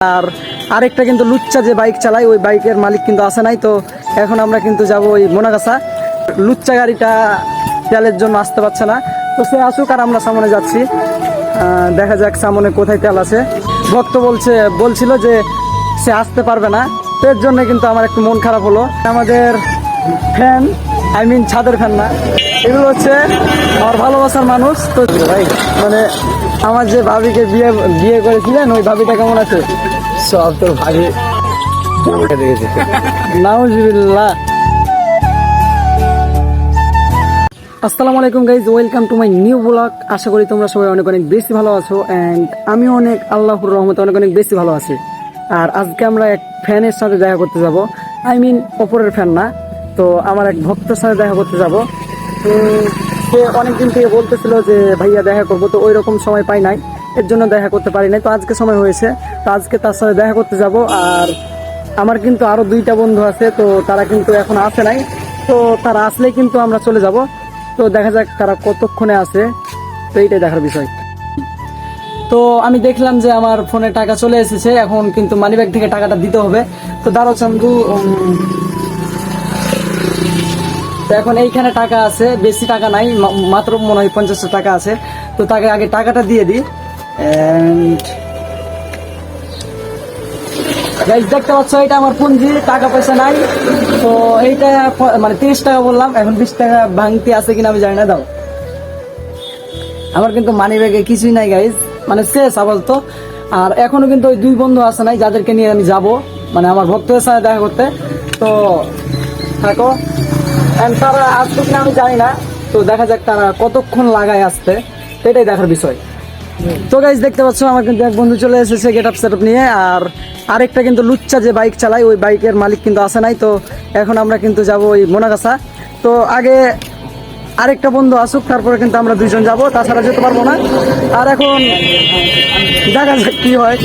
আর আরেকটা কিন্তু লুচ্চা যে বাইক চালায়, ওই বাইকের মালিক কিন্তু আসে নাই, তো এখন আমরা কিন্তু যাব ওই মোনাগাছা। লুচ্চা গাড়িটা তেলের জন্য আসতে পারছে না। তো সে আসুক আর আমরা সামনে যাচ্ছি। দেখা যাক সামনে কোথায় তেল আছে। ভক্ত বলছে, বলছিল যে সে আসতে পারবে না। তো এর জন্য কিন্তু আমার একটু মন খারাপ হলো। আমাদের ফ্যান আই মিন ছাদের ফ্যান না। এগুলো হচ্ছে আমার ভালোবাসার মানুষ। তো ভাই মানে আমার যে ভাবিকে বিয়ে বিয়ে করেছিলেন, ওই ভাবিটা কেমন আছে? সব তোর দেখেছে নাউজুবিল্লাহ। আসসালামু আলাইকুম guys welcome to my new blog আশা করি তোমরা সবাই অনেক অনেক বেশি ভালো আছো অ্যান্ড আমি অনেক আল্লাহর রহমতে অনেক অনেক বেশি ভালো আছি। আর আজকে আমরা এক ফ্যানের সাথে দেখা করতে যাব। আই মিন ওপরের ফ্যান না। তো আমার এক ভক্তের সাথে দেখা করতে যাব। সে অনেকদিন থেকে বলতেছিল যে, ভাইয়া দেখা করব। তো ওই রকম সময় পাই নাই। এর জন্য দেখা করতে পারি নাই। তো আজকে সময় হয়েছে। তো আজকে তার সাথে দেখা করতে যাব। আর আমার কিন্তু আরও দুইটা বন্ধু আছে, তো তারা কিন্তু এখন আসে নাই। তো তারা আসলেই কিন্তু আমরা চলে যাব। তো দেখা যাক তারা কতক্ষণে আসে। তো এইটাই দেখার বিষয়। তো আমি দেখলাম যে আমার ফোনে টাকা চলে এসেছে। এখন কিন্তু মানিব্যাগ থেকে টাকাটা দিতে হবে। তো দাঁড়ো চান্দু তো এখন এইখানে টাকা আছে, বেশি টাকা নাই মাত্র মনে হয় পঞ্চাশ টাকা আছে। তো তাকে আগে টাকাটা দিয়ে দিই। দেখতে পাচ্ছ, এটা আমার পুঞ্জি টাকা পয়সা নাই। তো এইটা মানে তিরিশ টাকা বললাম, এখন বিশ টাকা ভাঙতি আছে কিনা আমি জানি না, দাও। আমার কিন্তু মানি ব্যাগে কিছুই নাই গাইজ মানে শেষ আপাতত। আর এখনও কিন্তু ওই দুই বন্ধু আছে নাই, যাদেরকে নিয়ে আমি যাব। মানে আমার ভক্তদের সাথে দেখা করতে। তো থাকো। তারা আসবে কিনা আমি জানি না, তো দেখা যাক তারা কতক্ষণ লাগায় আসতে। এটাই দেখার বিষয়। তো গাইজ দেখতে পাচ্ছ, আমার কিন্তু এক বন্ধু চলে এসেছে গেট আপ সেট নিয়ে, আর আরেকটা কিন্তু লুচ্চা যে বাইক চালায়, ওই বাইকের মালিক কিন্তু আসে নাই, তো এখন আমরা কিন্তু যাব ওই মোনাগাছা। তো আগে আরেকটা বন্ধু আসুক, তারপরে কিন্তু আমরা দুইজন যাব, তাছাড়া যেতে পারব না। আর এখন দেখা যাক কি হয়,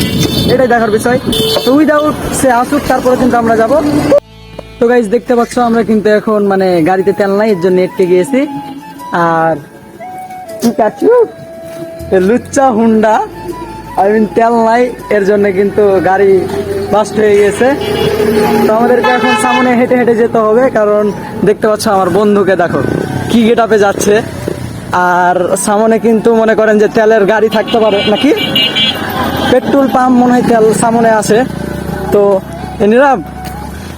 এটাই দেখার বিষয়। তো উইদাউট সে আসুক, তারপরে কিন্তু আমরা যাব। তো গাইজ দেখতে পাচ্ছ, আমরা কিন্তু এখন মানে গাড়িতে তেল নাই, এর জন্য এটকে গিয়েছি। আর কি কাচু এ লুচ্চা হুন্ডা। আই মিন তেল নাই, এর জন্য কিন্তু গাড়ি বাস্ট হয়ে গেছে তো আমাদেরকে এখন সামনে হেঁটে হেঁটে যেতে হবে, কারণ দেখতে পাচ্ছ, আমার বন্ধুকে দেখো, কি গেট আপে যাচ্ছে। আর সামনে কিন্তু মনে করেন যে তেলের গাড়ি থাকতে পারে, নাকি? পেট্রোল পাম্প মনে হয় তেল সামনে আছে। তো নীরব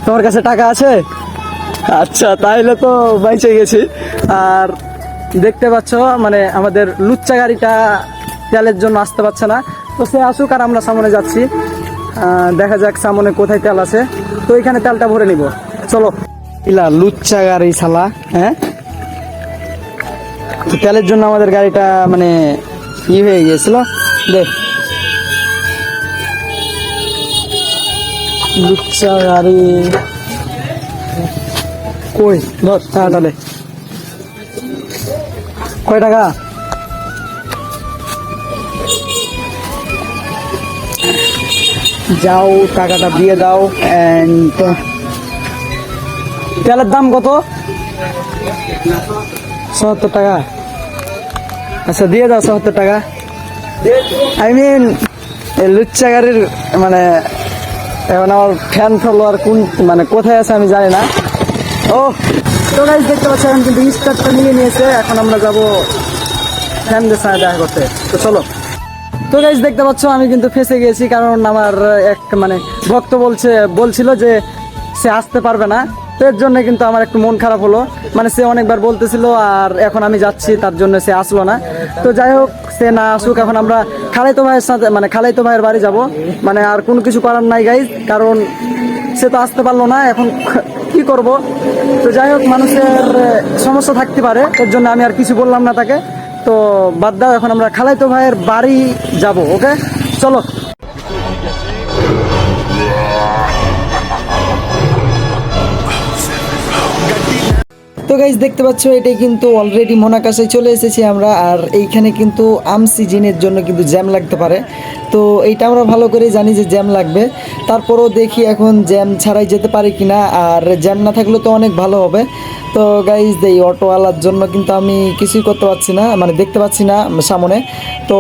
তোমার কাছে টাকা আছে? আচ্ছা তাইলে তো বাইচে গেছি। আর দেখতে পাচ্ছ মানে আমাদের লুচ্চা গাড়িটা তেলের জন্য আসতে পারছে না। তো সে আসুক আর আমরা সামনে যাচ্ছি। দেখা যাক সামনে কোথায় তেল আছে। তো এখানে তেলটা ভরে নিব। চলো। ইলা লুচ্চা গাড়ি শালা হ্যাঁ? তেলের জন্য আমাদের গাড়িটা মানে ই হয়ে গিয়েছিল। দেখ লুচ্চা গাড়ি কই? ধর টাকাটা লে কয় টাকা? যাও, টাকাটা দিয়ে দাও অ্যান্ড তেলের দাম কত? সত্তর টাকা। আচ্ছা দিয়ে দাও সত্তর টাকা। আই মিন লুচ্চা গাড়ির মানে এখন আমার ফ্যান ফলোয়ার কোন মানে কোথায় আছে আমি জানি না। ও, তো গাইজ দেখতে পাচ্ছি, এখন কিন্তু স্টার্টটা নিয়ে নিয়েছে। এখন আমরা যাব ফ্যানদের সাথে দেখা করতে। তো চলো। তো গাইজ দেখতে পাচ্ছ, আমি কিন্তু ফেসে গেছি কারণ আমার এক মানে ভক্ত বলছে বলছিল যে সে আসতে পারবে না। তো এর জন্য কিন্তু আমার একটু মন খারাপ হলো। মানে সে অনেকবার বলতেছিল, আর এখন আমি যাচ্ছি, তার জন্য সে আসলো না। তো যাই হোক, সে না আসুক, এখন আমরা খালাইতো ভাইয়ের সাথে মানে খালাইতো ভাইয়ের বাড়ি যাব। মানে আর কোনো কিছু করার নাই গাইজ কারণ সে তো আসতে পারল না, এখন কি করব? তো যাই হোক, মানুষের সমস্যা থাকতে পারে, এর জন্য আমি আর কিছু বললাম না তাকে। তো বাদ দাও, এখন আমরা খালাইতো ভাইয়ের বাড়ি যাব ওকে চলো। গাইজ দেখতে পাচ্ছ, এটাই কিন্তু অলরেডি মোনাকাশে চলে এসেছি আমরা, আর এইখানে কিন্তু আম সিজনের জন্য কিন্তু জ্যাম লাগতে পারে। তো এইটা আমরা ভালো করে জানি যে জ্যাম লাগবে। তারপরও দেখি এখন জ্যাম ছাড়াই যেতে পারি কিনা, আর জ্যাম না থাকলে তো অনেক ভালো হবে। তো গাইজ এই অটোওয়ালার জন্য কিন্তু আমি কিছুই করতে পারছি না মানে দেখতে পাচ্ছি না সামনে। তো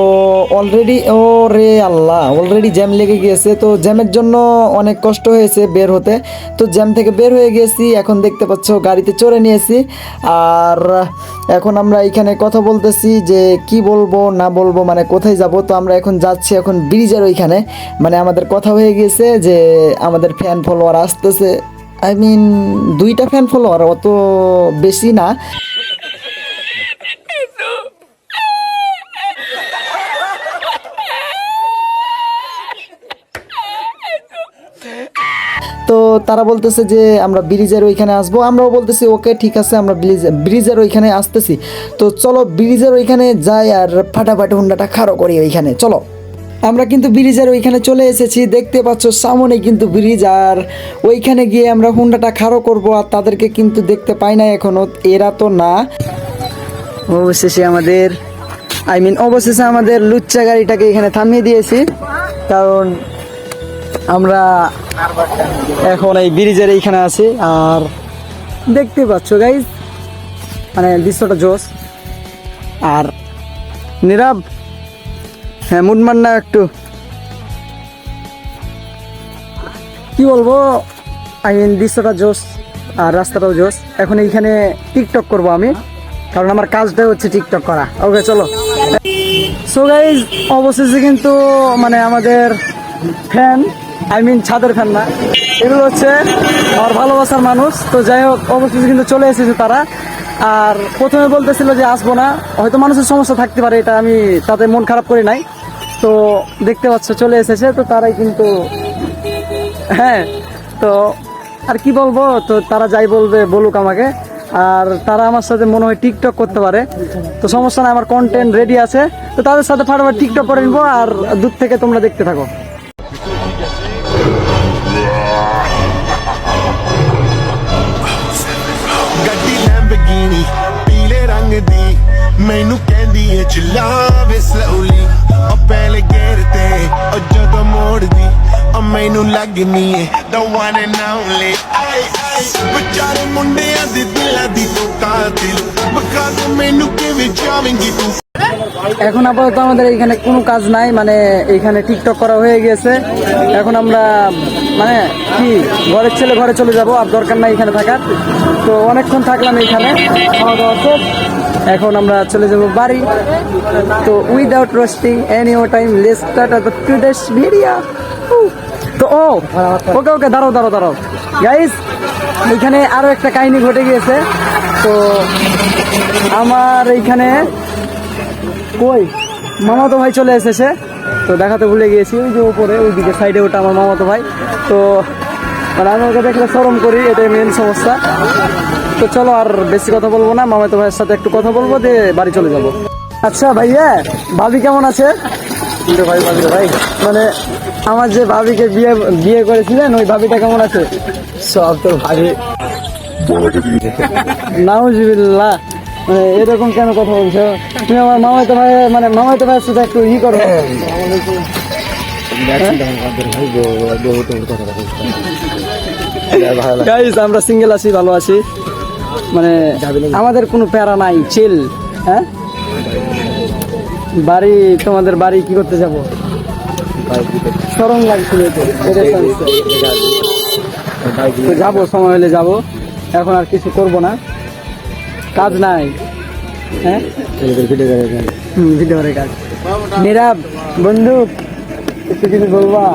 অলরেডি ও রে আল্লাহ অলরেডি জ্যাম লেগে গিয়েছে। তো জ্যামের জন্য অনেক কষ্ট হয়েছে বের হতে। তো জ্যাম থেকে বের হয়ে গেছি, এখন দেখতে পাচ্ছ, গাড়িতে চড়ে নিয়েছি। আর এখন আমরা এখানে কথা বলতেছি যে কি বলব, না বলব মানে কোথায় যাব। তো আমরা এখন যাচ্ছি এখন ব্রিজের ওইখানে। মানে আমাদের কথা হয়ে গিয়েছে যে আমাদের ফ্যান ফলোয়ার আসতেছে। আই মিন দুইটা ফ্যান ফলোয়ার অত বেশি না। তো তারা বলতেছে যে আমরা ব্রিজের ওইখানে আসব। আমরাও বলতেছি, ওকে, ঠিক আছে, আমরা ব্রিজ, ব্রিজের ওইখানে আসতেছি। তো চলো ব্রিজের ওইখানে যাই আর ফাটাফাটি হুন্ডাটা খাড়ো করি ওইখানে। চলো। আমরা কিন্তু ব্রিজের ওইখানে চলে এসেছি। দেখতে পাচ্ছ, সামনে কিন্তু ব্রিজ আর ওইখানে গিয়ে আমরা হুন্ডাটা খাড়ো করব আর তাদেরকে কিন্তু দেখতে পাই না এখনও। এরা তো না। অবশেষে আমাদের আই মিন অবশেষে আমাদের লুচ্চা গাড়িটাকে এখানে থামিয়ে দিয়েছি। কারণ আমরা এখন এই ব্রিজের এইখানে আছি, আর দেখতে পাচ্ছ গাইজ মানে দৃশ্যটা জোস। আর নীরব হ্যাঁ মুডমান না একটু। কি বলব? আই মিন দৃশ্যটা জোস, আর রাস্তাটাও জোস। এখন এইখানে টিকটক করব আমি, কারণ আমার কাজটাই হচ্ছে টিকটক করা। ওকে চলো। সো গাইজ অবশেষে কিন্তু মানে আমাদের ফ্যান আই মিন ছাদের ফ্যান না। এগুলো হচ্ছে আমার ভালোবাসার মানুষ। তো যাই হোক, অবশেষে কিন্তু চলে এসেছে তারা। আর প্রথমে বলতেছিল যে আসব না। হয়তো মানুষের সমস্যা থাকতে পারে, এটা আমি তাতে মন খারাপ করি নাই। তো দেখতে পাচ্ছ, চলে এসেছে। তো তারাই কিন্তু হ্যাঁ তো আর কি বলব? তো তারা যাই বলবে, বলুক আমাকে। আর তারা আমার সাথে মনে হয় টিকটক করতে পারে। তো সমস্যা নাই, আমার কন্টেন্ট রেডি আছে। তো তাদের সাথে ফাটাফাট টিকটক করে নিবো। আর দূর থেকে তোমরা দেখতে থাকো। ਮੈਨੂੰ ਕਹਿੰਦੀ ਏ ਚਲਾਵੇ ਸਲੋਲੀ ਉਹ ਪਹਿਲੇ ਗੇਰ ਤੇ ਉਹ ਜਦੋਂ ਮੋੜਦੀ ਉਹ ਮੈਨੂੰ ਲੱਗਨੀ ਏ the one and only ਆਏ ਆਏ ਵਿਚਾਰੇ ਮੁੰਡਿਆਂ ਦੇ ਦਿਲਾਂ ਦੀ ਤੂੰ ਕਾਤਿਲ ਬਕਾ ਤੂੰ ਮੈਨੂੰ ਕਿਵੇਂ ਜਾਵੇਂਗੀ ਤੂੰ এখন আপাতত আমাদের এখানে কোনো কাজ নাই মানে এইখানে টিকটক করা হয়ে গেছে এখন আমরা মানে কি ঘরের ছেলে ঘরে চলে যাব আর দরকার নাই এখানে থাকার তো অনেকক্ষণ থাকলাম এইখানে খাওয়া দাওয়া শেষ। এখন আমরা চলে যাব বাড়ি। তো without roasting any oh time less start the today's video তো, ও, ওকে ওকে, দাঁড়াও দাঁড়াও দাঁড়াও। গাইস এখানে আরও একটা কাহিনী ঘটে গিয়েছে। তো, আমার এইখানে কই? মামাতো ভাই চলে এসেছে। তো দেখাতে ভুলে গিয়েছি, ওই যে উপরে, ওইদিকে সাইডে ওটা আমার মামাতো ভাই। তো মানে আমি ওকে দেখলে শরম করি এটাই মেন সমস্যা তো চলো আর বেশি কথা বলব না মামাতো ভাইয়ের সাথে একটু কথা বলব দিয়ে বাড়ি চলে যাব আচ্ছা ভাইয়া ভাবি কেমন আছে ভাই ভাবি ভাই মানে আমার যে ভাবিকে বিয়ে বিয়ে করেছিলেন ওই ভাবিটা কেমন আছে সব তোর ভাবি নাউজিবিল্লাহ মানে এরকম কেন কথা বলছো তুমি আমার মামাতো ভাই মানে মামাতো ভাইয়ের সাথে একটু ই করো গাইস আমরা সিঙ্গেল আছি, ভালো আছি। মানে আমাদের কোনো প্যারা নাই চিল হ্যাঁ? বাড়ি, তোমাদের বাড়ি কি করতে যাব? সরম লাগছিল যাব, সময় হলে যাব। এখন আর কিছু করব না। কাজ নাই হ্যাঁ? কাজ। নীরব বন্ধু একটু কিছু বলবা?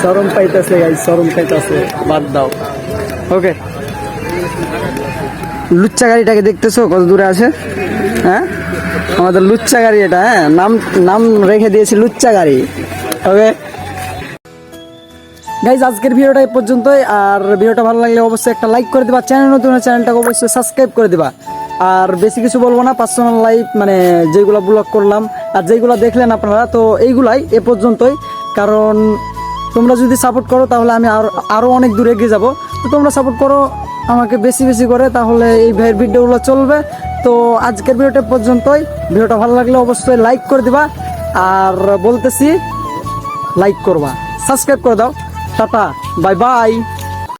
সরম পাইতেছে গাই সরম পাইতেছে। বাদ দাও। ওকে লুচ্চা গাড়িটাকে দেখতেছো? কত দূরে আছে? হ্যাঁ? আমাদের লুচ্চা গাড়ি এটা হ্যাঁ? নাম নাম রেখে দিয়েছি, লুচ্চা গাড়ি। ওকে গাইজ আজকের ভিডিওটা এই পর্যন্তই। আর ভিডিওটা ভালো লাগলে অবশ্যই একটা লাইক করে দিবা। চ্যানেল নতুন চ্যানেলটাকে অবশ্যই সাবস্ক্রাইব করে দিবা। আর বেশি কিছু বলব না পার্সোনাল লাইফ মানে যেগুলো ব্লগ করলাম, আর যেগুলো দেখলেন আপনারা, তো এইগুলাই এ পর্যন্তই। কারণ তোমরা যদি সাপোর্ট করো, তাহলে আমি আর আরও অনেক দূরে এগিয়ে যাব। তো তোমরা সাপোর্ট করো, আমাকে বেশি বেশি করে, তাহলে এই ভাইয়ের ভিডিওগুলো চলবে। তো আজকের ভিডিওটা পর্যন্তই। ভিডিওটা ভালো লাগলে অবশ্যই লাইক করে দিবা। আর বলতেছি লাইক করবা। সাবস্ক্রাইব করে দাও। Tata bye bye